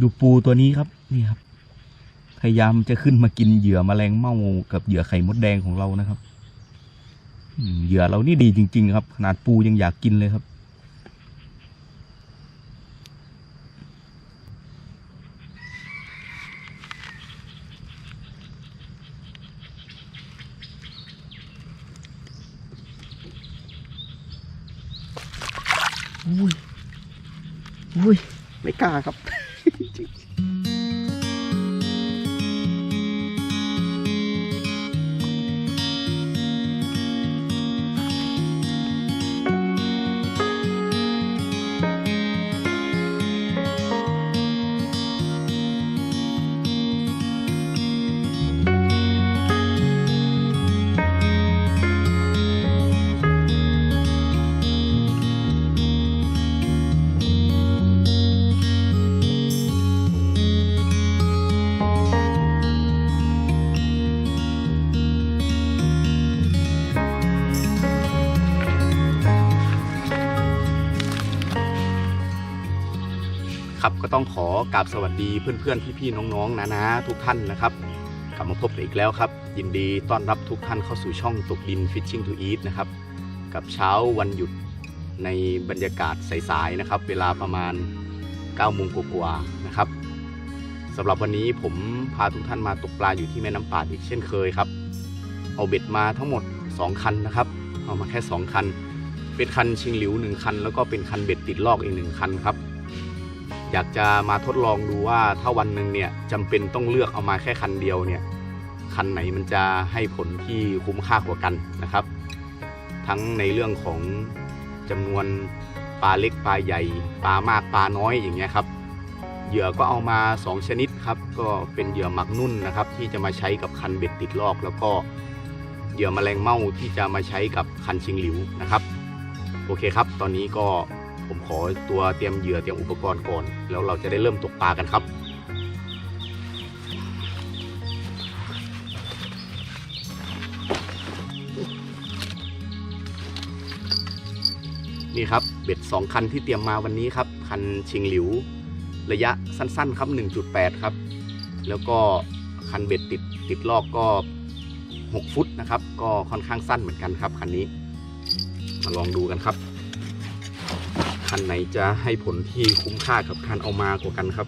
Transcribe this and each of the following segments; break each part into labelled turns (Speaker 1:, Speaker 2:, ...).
Speaker 1: ดูปูตัวนี้ครับนี่ครับ พยายามจะขึ้นมากินเหยื่อแมลงเม่ากับเหยื่อไข่มดแดงของเรานะครับเหยื่อเรานี่ดีจริง ๆ ครับ ขนาดปูยังอยากกินเลยครับ อุ้ยอุ้ยไม่กล้าครับ ต้องขอกราบสวัสดีเพื่อนๆพี่ๆน้องๆนะนะทุกท่านนะครับ กลับมาพบกันอีกแล้วครับ ยินดีต้อนรับทุกท่านเข้าสู่ช่องตกดิน Fishing to Eat นะครับกับเช้าวันหยุดในบรรยากาศสายๆนะครับ เวลาประมาณ9โมงกว่าๆนะครับสำหรับวันนี้ผมพาทุกท่านมาตกปลาอยู่ที่แม่น้ำป่าอีกเช่นเคยครับ เอาเบ็ดมาทั้งหมด 2 คันนะครับ เอามาแค่ 2 คัน เป็นคันชิงหลิว 1 คัน แล้วก็เป็นคันเบ็ดติดลอกอีกหนึ่งคันครับ อยากจะมาทดลองดูว่าถ้าวันหนึ่งเนี่ยจำเป็นต้องเลือกเอามาแค่คันเดียวเนี่ยคันไหนมันจะให้ผลที่คุ้มค่ากว่ากันนะครับ ทั้งในเรื่องของจำนวนปลาเล็กปลาใหญ่ปลามากปลาน้อยอย่างเงี้ยครับเหยื่อก็เอามา 2 ชนิดครับก็เป็นเหยื่อหมักนุ่นนะครับ ที่จะมาใช้กับคันเบ็ดติดลอก แล้วก็เหยื่อแมลงเม่าที่จะมาใช้กับคันชิงหลิวนะครับ โอเคครับ ตอนนี้ก็ ผมขอตัวเตรียมเหยื่อเตรียมอุปกรณ์ก่อน แล้วเราจะได้เริ่มตกปลากันครับนี่ครับเบ็ด 2 คันที่เตรียมมาวันนี้ครับ คันชิงหลิว ระยะสั้นๆ ครับ 1.8 ครับ แล้วก็คันเบ็ดติดติดลอกก็ 6 ฟุตนะครับ ก็ค่อนข้างสั้นเหมือนกันครับ คันนี้ มาลองดูกันครับ คันไหนจะให้ผลที่คุ้มค่ากับการเอามากว่ากันครับ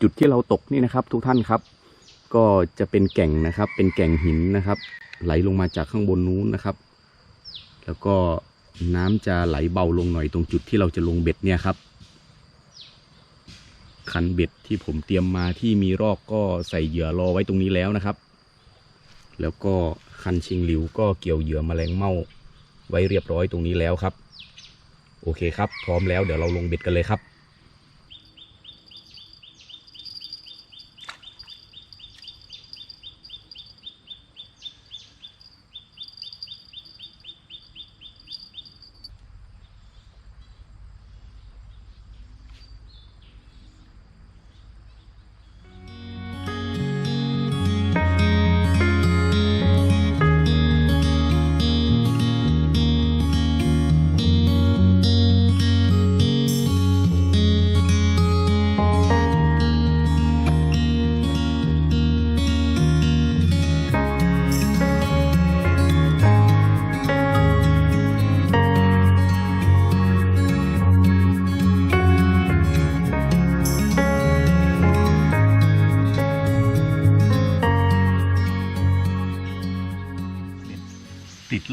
Speaker 1: จุดที่เราตกนี่นะครับ ทุกท่านครับ ก็จะเป็นแก่งนะครับ เป็นแก่งหินนะครับ ไหลลงมาจากข้างบนนู้นนะครับ แล้วก็น้ำจะไหลเบาลงหน่อยตรงจุดที่เราจะลงเบ็ดเนี่ยครับ คันเบ็ดที่ผมเตรียมมาที่มีรอกก็ใส่เหยื่อรอไว้ตรงนี้แล้วนะครับ แล้วก็คันชิงหลิวก็เกี่ยวเหยื่อแมลงเม่าไว้เรียบร้อยตรงนี้แล้วครับ โอเคครับ พร้อมแล้วเดี๋ยวเราลงเบ็ดกันเลยครับ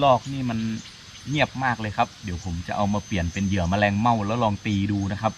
Speaker 1: ลอกนี่มันเงียบมากเลยครับ เดี๋ยวผมจะเอามาเปลี่ยนเป็นเหยื่อแมลงเม่าแล้วลองตีดูนะครับ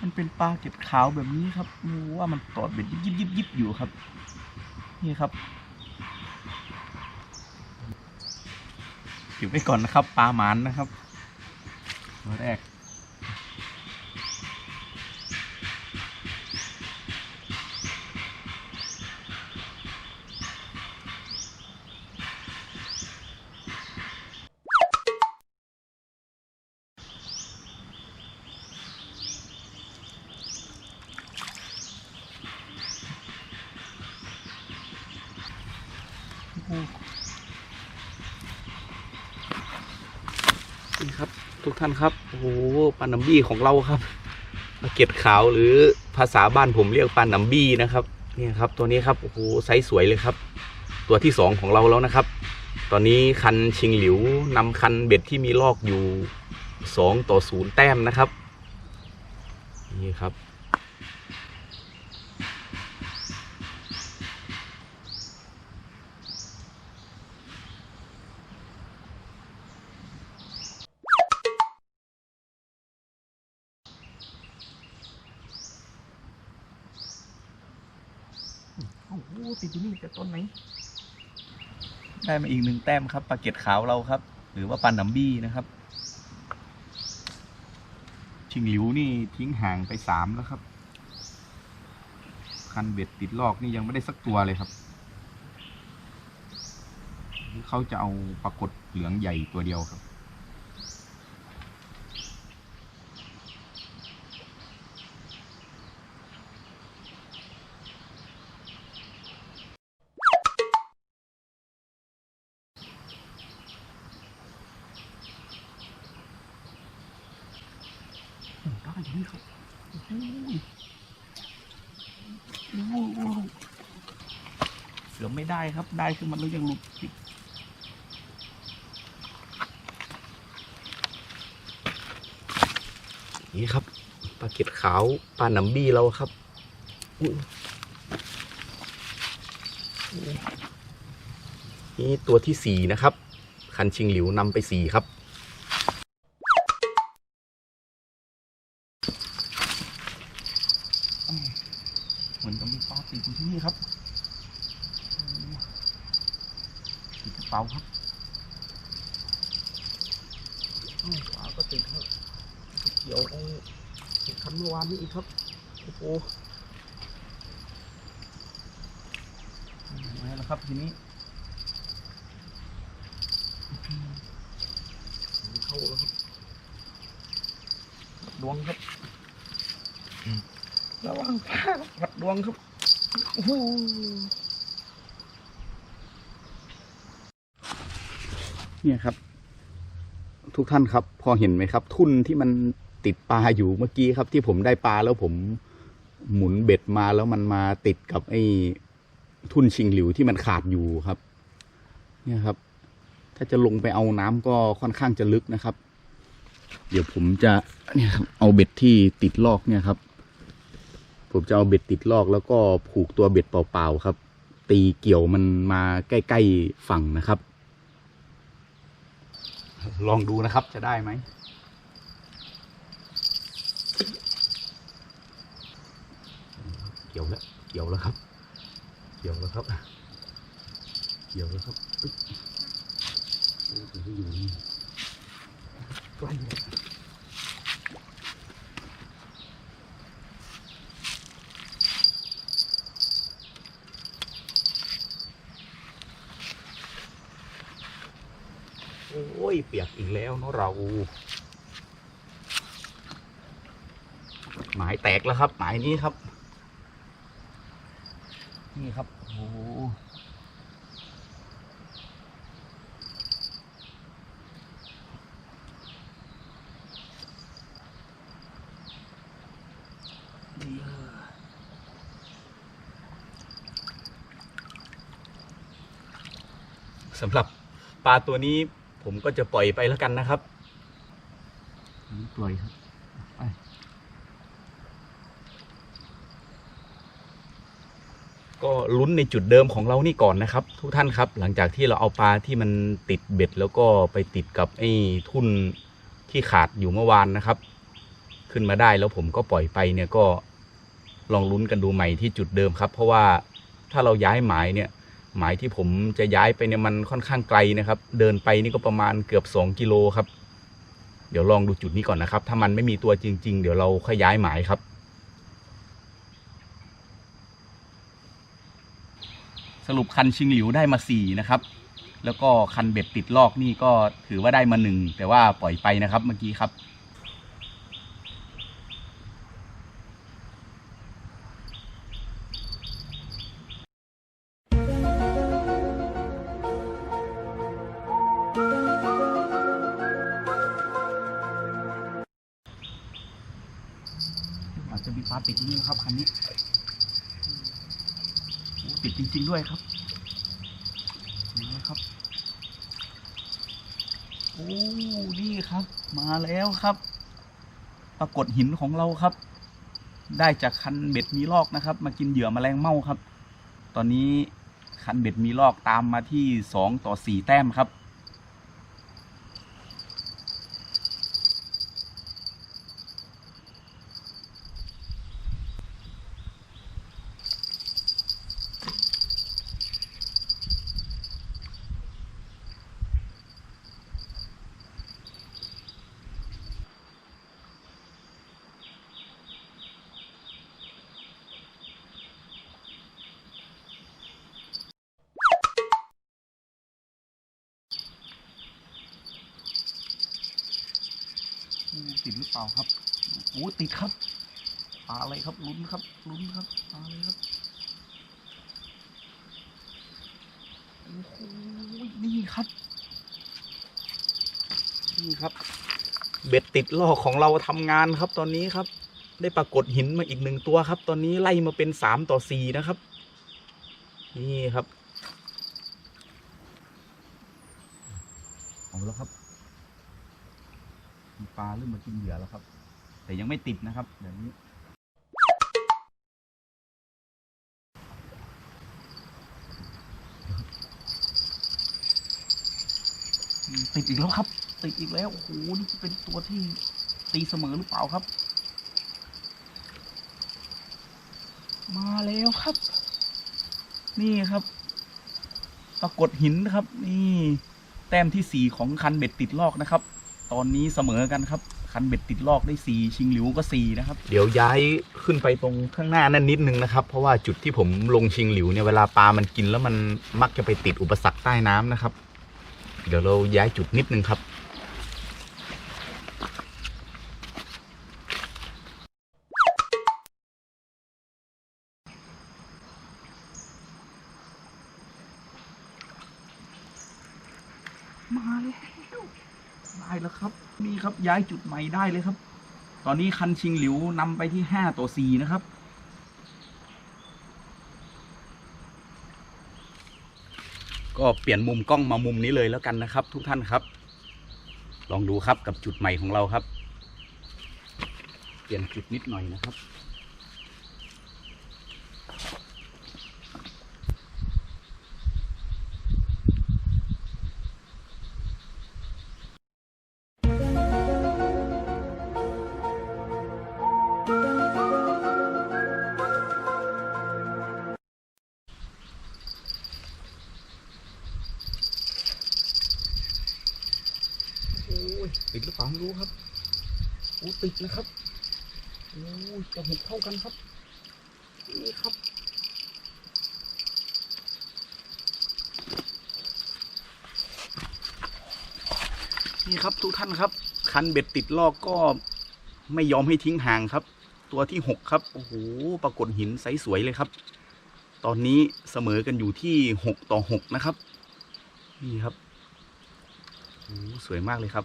Speaker 1: มันเป็นปลาเก็บขาวแบบนี้ครับดูว่ามันตอดเบ็ดยิบยิบยิบยิบอยู่ครับ นี่ครับอยู่ไปก่อนนะครับ ปลาหมานนะครับตัวแรก นี่ครับ ทุกท่านครับ โอ้โห ปลาหนัมบี้ของเราครับปลาเก็ดขาวหรือภาษาบ้านผมเรียกปลาหนัมบี้นะครับเนี่ยครับ ตัวนี้ครับโอ้โหไซส์สวยเลยครับ ตัวที่สองของเราแล้วนะครับ ตอนนี้คันชิงหลิวนำคันเบ็ดที่มีลอกอยู่สองต่อศูนย์แต้มนะครับ นี่ครับ โที่นี่จะต้นไหนได้มาอีกหนึ่งแต้มครับปลาเก็ดขาวเราครับ หรือว่าปลาหนัมบี้นะครับ ชิงหลิวนี่ทิ้งห่างไปสามแล้วครับ คันเบ็ดติดลอกนี่ยังไม่ได้สักตัวเลยครับ เขาจะเอาปลากดเหลืองใหญ่ตัวเดียวครับ ได้ยังครับโอ้โหโอ้โหโอ้โหเกือบไม่ ได้ครับได้คือมันแล้วยังหลุดอีกนี่ครับปลาเก็ดขาวปลาหนัมบี้เราครับอุ๊ยนี่ตัวที่สี่นะครับ คันชิงหลิวนำไปสี่ครับเหมือนกับมีปลาติดอยู่ที่นี่ครับติดกระ เป๋าครับอ้าวปลาก็ติดครับเกี่ยวไอ้ติดคันเมื่อวานนี้อีกครับ โอ้โหมาแล้วครับทีนี้เข้าแล้วครับดวงครับระวังพลาดวัดดวงครับโอ้โห เนี่ยครับ ทุกท่านครับ พอเห็นไหมครับ ทุ่นที่มันติดปลาอยู่เมื่อกี้ครับ ที่ผมได้ปลาแล้วผมหมุนเบ็ดมาแล้วมันมาติดกับไอ้ทุ่นชิงหลิวที่มันขาดอยู่ครับ เนี่ยครับ ถ้าจะลงไปเอาน้ำก็ค่อนข้างจะลึกนะครับ เดี๋ยวผมจะเนี่ยครับเอาเบ็ดที่ติดลอกเนี่ยครับ ผมจะเอาเบ็ดติดลอกแล้วก็ผูกตัวเบ็ดเปล่าๆครับ ตีเกี่ยวมันมาใกล้ๆฝั่งนะครับ ลองดูนะครับจะได้ไหมเกี่ยวแล้วเกี่ยวแล้วครับ เกี่ยวแล้วครับ เกี่ยวแล้วครับปึ๊บอยู่นี่ใกล้แล้ว โอ้ ยเปียกอีกแล้วเนาะเรา หมายแตกแล้วครับ หมายนี้ครับ นี่ครับโอ้โหสำหรับปลาตัวนี้ ผมก็จะปล่อยไปแล้วกันนะครับ ปล่อยครับไปก็ลุ้นในจุดเดิมของเรานี่ก่อนนะครับ ทุกท่านครับ หลังจากที่เราเอาปลาที่มันติดเบ็ด แล้วก็ไปติดกับไอ้ทุ่นที่ขาดอยู่เมื่อวานนะครับคขึ้นมาได้แล้วผมก็ปล่อยไปเนี่ยก็ลองลุ้นกันดูใหม่ที่จุดเดิมครับ เพราะว่าถ้าเราย้ายหมายเนี่ย หมายที่ผมจะย้ายไปเนี่ยมันค่อนข้างไกลนะครับ เดินไปนี่ก็ประมาณเกือบ 2 กิโลครับ เดี๋ยวลองดูจุดนี้ก่อนนะครับ ถ้ามันไม่มีตัวจริง ๆ เดี๋ยวเราค่อยย้ายหมายครับ สรุปคันชิงหลิวได้มาสี่นะครับ แล้วก็คันเบ็ดติดลอกนี่ก็ถือว่าได้มาหนึ่งแต่ว่าปล่อยไปนะครับเมื่อกี้ครับ ริง ๆ ด้วยครับมาแล้วครับ โอ้ นี่ครับ มาแล้วครับ ปรากฏหินของเราครับ ได้จากคันเบ็ดมีลอกนะครับ มากินเหยื่อแมลงเม่าครับ ตอนนี้คันเบ็ดมีลอกตามมาที่สองต่อสี่แต้มครับ อืมติดหรือเปล่าครับโอ้ติดครับปลาอะไรครับลุ้นครับลุ้นครับปลาอะไรครับโอ้โหนี่ครับ นี่ครับ เบ็ดติดล่อของเราทำงานครับตอนนี้ครับ ได้ปรากฏหินมาอีกหนึ่งตัวครับ ตอนนี้ไล่มาเป็นสามต่อสี่นะครับ นี่ครับเอาแล้วครับมีปลาเริ่มมากินเหยื่อแล้วครับ แต่ยังไม่ติดนะครับเดี๋ยวนี้ติดอีกแล้วครับ ติดอีกแล้ว โอ้โห นี่จะเป็นตัวที่ตีเสมอหรือเปล่าครับ มาแล้วครับ นี่ครับ ปรากฏหินนะครับ นี่แต้มที่สี่ของคันเบ็ดติดลอกนะครับ ตอนนี้เสมอกันครับ คันเบ็ดติดลอกได้สี่ชิงหลิวก็สี่นะครับ เดี๋ยวย้ายขึ้นไปตรงข้างหน้านั่นนิดนึงนะครับ เพราะว่าจุดที่ผมลงชิงหลิวเนี่ยเวลาปลามันกินแล้วมันมักจะไปติดอุปสรรคใต้น้ำนะครับ เดี๋ยวเราย้ายจุดนิดนึงครับ มาแล้วได้แล้วครับ นี่ครับ ย้ายจุดใหม่ได้เลยครับ ตอนนี้คันชิงหลิวนำไปที่ห้าต่อสี่นะครับ ก็เปลี่ยนมุมกล้องมามุมนี้เลยแล้วกันนะครับ ทุกท่านครับ ลองดูครับกับจุดใหม่ของเราครับ เปลี่ยนจุดนิดหน่อยนะครับ คันเบ็ดติดลอกก็ไม่ยอมให้ทิ้งห่างครับ ตัวที่หกครับโอ้โหปรากฏหินใสสวยเลยครับ ตอนนี้เสมอกันอยู่ที่หกต่อหกนะครับ นี่ครับโอ้สวยมากเลยครับ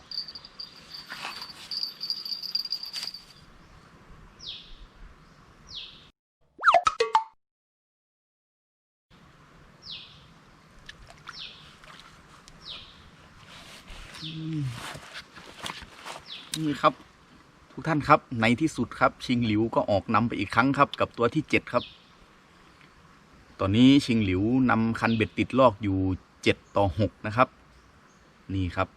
Speaker 1: ครับ ทุกท่านครับ ในที่สุดครับ ชิงหลิวก็ออกนำไปอีกครั้งครับ กับตัวที่เจ็ดครับ ตอนนี้ชิงหลิวนำคันเบ็ดติดลอกอยู่เจ็ดต่อหกนะครับ นี่ครับ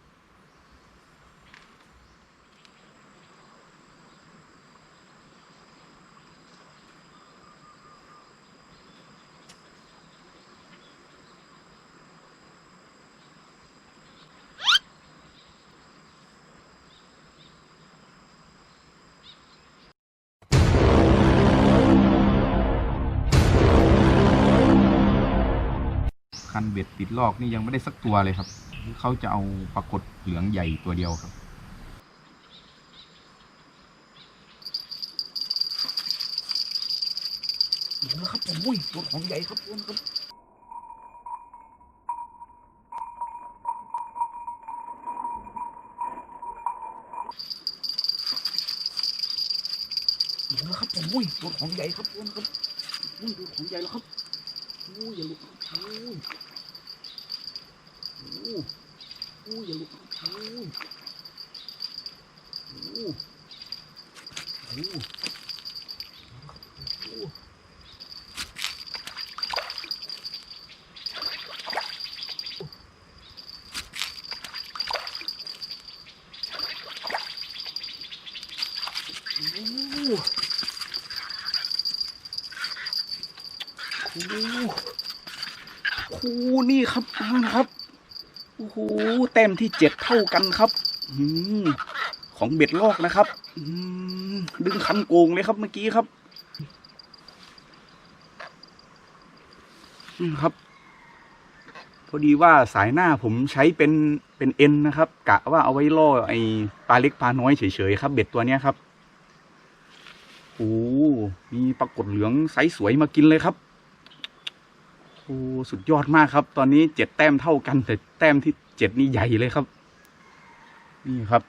Speaker 2: คันเบ็ดติดลอกนี่ยังไม่ได้สักตัวเลยครับ เขาจะเอาปรากฏเหลืองใหญ่ตัวเดียวครับ
Speaker 1: นะครับผมอุ้ยตัวของใหญ่ครับทุกคนครับนะครับผมอุ้ยตัวของใหญ่ครับทุกคนครับอุ้ยตัวของใหญ่แล้วครับอุ้ยอย่าลุดครับ อุ้ยอุ้ยอุ้อย่าลุดครับอุ้อุ้อุ้ยอุ้ย โอ้โหโอ้โหโอ้โหนี่ครับนะครับ โอ้โห แต้มที่เจ็ดเท่ากันครับอืมของเบ็ดลอกนะครับอืมดึงคันโกงเลยครับเมื่อกี้ครับอืมครับ พอดีว่าสายหน้าผมใช้เป็นเป็นเอ็นนะครับ กะว่าเอาไว้ล่อไอ้ปลาเล็กปลาน้อยเฉยๆครับ เบ็ดตัวเนี้ยครับโอ้มีปรากฏเหลืองไซส์สวยมากินเลยครับโอ้สุดยอดมากครับ ตอนนี้เจ็ดแต้มเท่ากันแต่แต้มที่ เจ็ดนี่ใหญ่เลยครับ นี่ครับ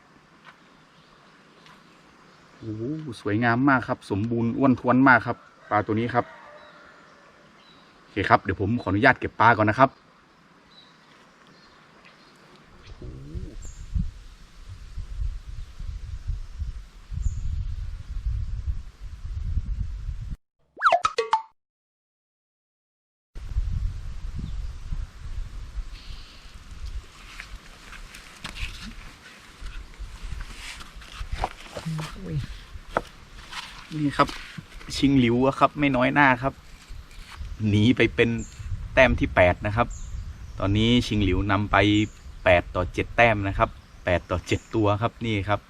Speaker 1: โอ้สวยงามมากครับ สมบูรณ์อ้วนท้วนมากครับ ปลาตัวนี้ครับ โอเคครับ เดี๋ยวผมขออนุญาตเก็บปลาก่อนนะครับ นี่ครับ ชิงหลิวครับ ไม่น้อยหน้าครับหนีไปเป็นแต้มที่แปดนะครับ ตอนนี้ชิงหลิวนำไปแปดต่อเจ็ดแต้มนะครับแปดต่อเจ็ดตัวครับนี่ครับ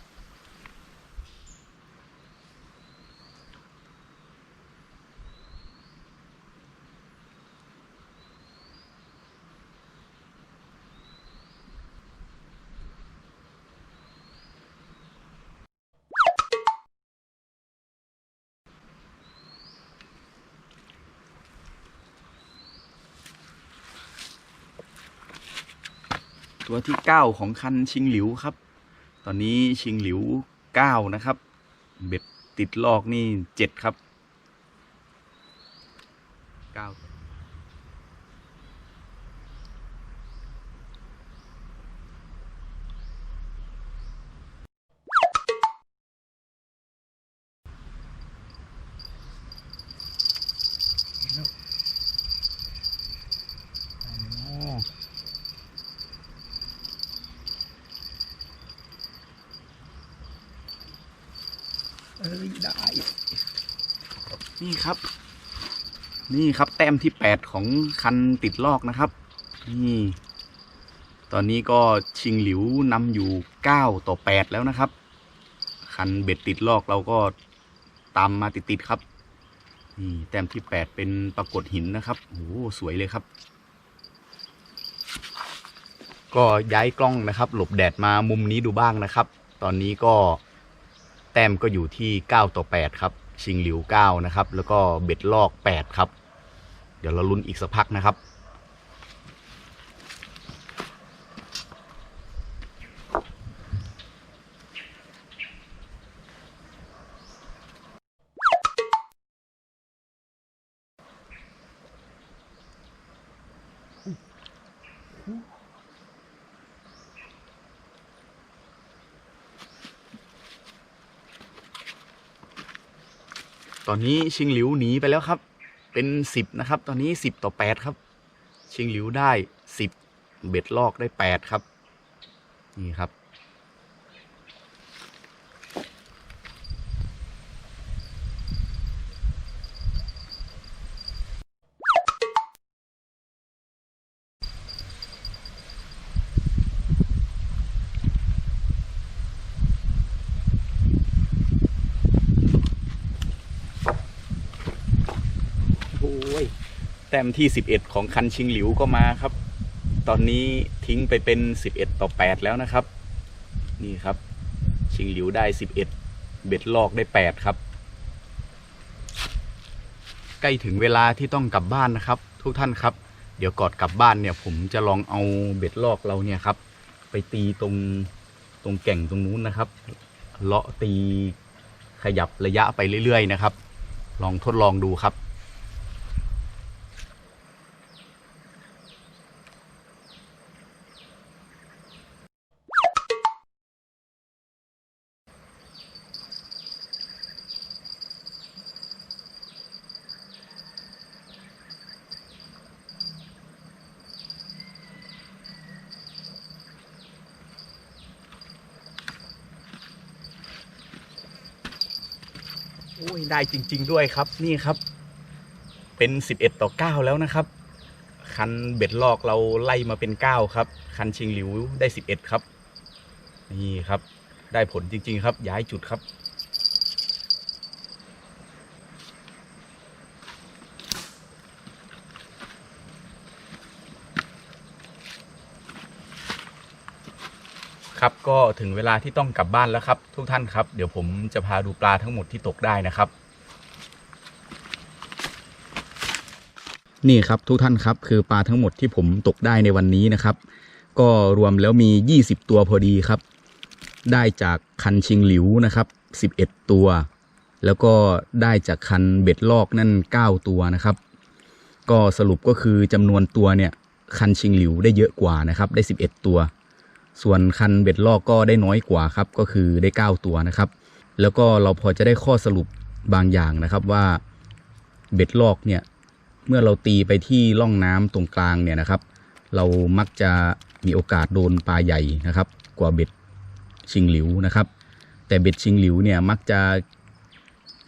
Speaker 1: ตัวที่เก้าของคันชิงหลิวครับ ตอนนี้ชิงหลิวเก้านะครับ เบ็ดติดลอกนี่เจ็ดครับเก้าโอ้ เอ้ยได้ นี่ครับ นี่ครับแต้มที่แปดของคันติดลอกนะครับ นี่ ตอนนี้ก็ชิงหลิวนำอยู่เก้าต่อแปดแล้วนะครับ คันเบ็ดติดลอกเราก็ตามมาติดๆครับ นี่แต้มที่แปดเป็นปรากฏหินนะครับโอ้โหสวยเลยครับ ก็ย้ายกล้องนะครับ หลบแดดมามุมนี้ดูบ้างนะครับ ตอนนี้ก็แต้มก็อยู่ที่ 9 ต่อ 8 ครับ ชิงหลิว 9 นะครับ แล้วก็เบ็ดลอก 8 ครับ ดี๋ยวเราลุ้นอีกสักพักนะครับตอนนี้ชิงหลิวหนีไปแล้วครับ เป็น10นะครับ ตอนนี้10ต่อ8ครับ เชียงหลิวได้10เบ็ดลอกได้8ครับ นี่ครับ โอ้ย แต้ต้มที่ 11 ของคันชิงหลิวก็มาครับ ตอนนี้ทิ้งไปเป็น 11 ต่อ 8 แล้วนะครับ นี่ครับ ชิงหลิวได้ 11 เบ็ดลอกได้ 8 ครับ ใกล้ถึงเวลาที่ต้องกลับบ้านนะครับ ทุกท่านครับ เดี๋ยวก่อนกลับบ้านเนี่ย ผมจะลองเอาเบ็ดลอกเราเนี่ยครับ ไปตีตรงตรงแก่งตรงนู้นนะครับ เลาะตีขยับระยะไปเรื่อย ๆ นะครับ ลองทดลองดูครับ อ้ยได้จริง ๆ ด้วยครับนี่ครับ เป็น 11 ต่อ 9 แล้วนะครับ คันเบ็ดลอกเราไล่มาเป็น 9 ครับ คันชิงหลิวได้ 11 ครับ นี่ครับ ได้ผลจริง ๆ ครับ ย้ายจุดครับ ก็ถึงเวลาที่ต้องกลับบ้านแล้วครับ ทุกท่านครับ เดี๋ยวผมจะพาดูปลาทั้งหมดที่ตกได้นะครับ นี่ครับทุกท่านครับคือปลาทั้งหมดที่ผมตกได้ในวันนี้นะครับ ก็รวมแล้วมี 20 ตัวพอดีครับ ได้จากคันชิงหลิวนะครับ 11 ตัว แล้วก็ได้จากคันเบ็ดลอกนั่น 9 ตัวนะครับ ก็สรุปก็คือจำนวนตัวเนี่ยคันชิงหลิวได้เยอะกว่านะครับ ได้ 11 ตัว ส่วนคันเบ็ดลอกก็ได้น้อยกว่าครับ ก็คือได้ 9 ตัวนะครับ แล้วก็เราพอจะได้ข้อสรุปบางอย่างนะครับว่าเบ็ดลอกเนี่ยเมื่อเราตีไปที่ร่องน้ำตรงกลางเนี่ยนะครับ เรามักจะมีโอกาสโดนปลาใหญ่นะครับ กว่าเบ็ดชิงหลิวนะครับ แต่เบ็ดชิงหลิวเนี่ยมักจะ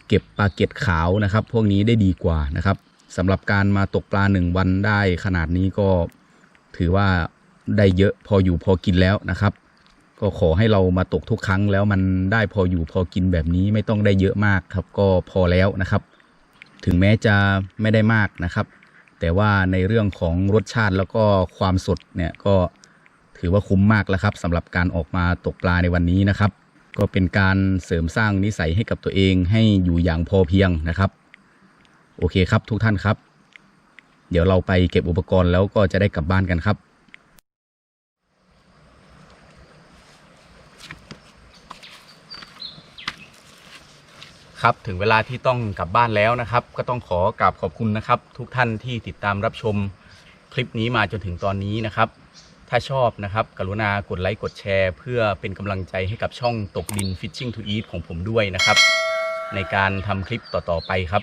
Speaker 1: เก็บปลาเก็ดขาวนะครับ พวกนี้ได้ดีกว่านะครับสำหรับการมาตกปลาหนึ่งวันได้ขนาดนี้ก็ถือว่า ได้เยอะพออยู่พอกินแล้วนะครับ ก็ขอให้เรามาตกทุกครั้งแล้วมันได้พออยู่พอกินแบบนี้ไม่ต้องได้เยอะมากครับ ก็พอแล้วนะครับ ถึงแม้จะไม่ได้มากนะครับ แต่ว่าในเรื่องของรสชาติแล้วก็ความสดเนี่ยก็ถือว่าคุ้มมากแล้วครับสำหรับการออกมาตกปลาในวันนี้นะครับ ก็เป็นการเสริมสร้างนิสัยให้กับตัวเองให้อยู่อย่างพอเพียงนะครับ โอเคครับทุกท่านครับ เดี๋ยวเราไปเก็บอุปกรณ์แล้วก็จะได้กลับบ้านกันครับ ครับถึงเวลาที่ต้องกลับบ้านแล้วนะครับ ก็ต้องขอกราบขอบคุณนะครับ ทุกท่านที่ติดตามรับชมคลิปนี้มาจนถึงตอนนี้นะครับ ถ้าชอบนะครับ กรุณากดไลค์กดแชร์ เพื่อเป็นกำลังใจให้กับช่องตกดิน Fishing to Eat ของผมด้วยนะครับ ในการทำคลิปต่อๆไปครับ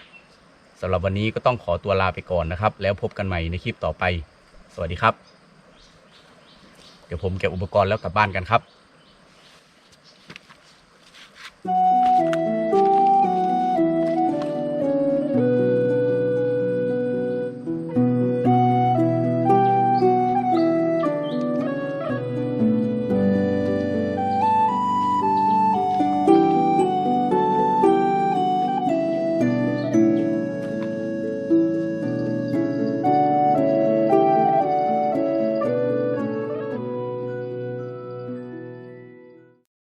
Speaker 1: สำหรับวันนี้ก็ต้องขอตัวลาไปก่อนนะครับ แล้วพบกันใหม่ในคลิปต่อไป สวัสดีครับ เดี๋ยวผมเก็บอุปกรณ์แล้วกลับบ้านกันครับ Thank you.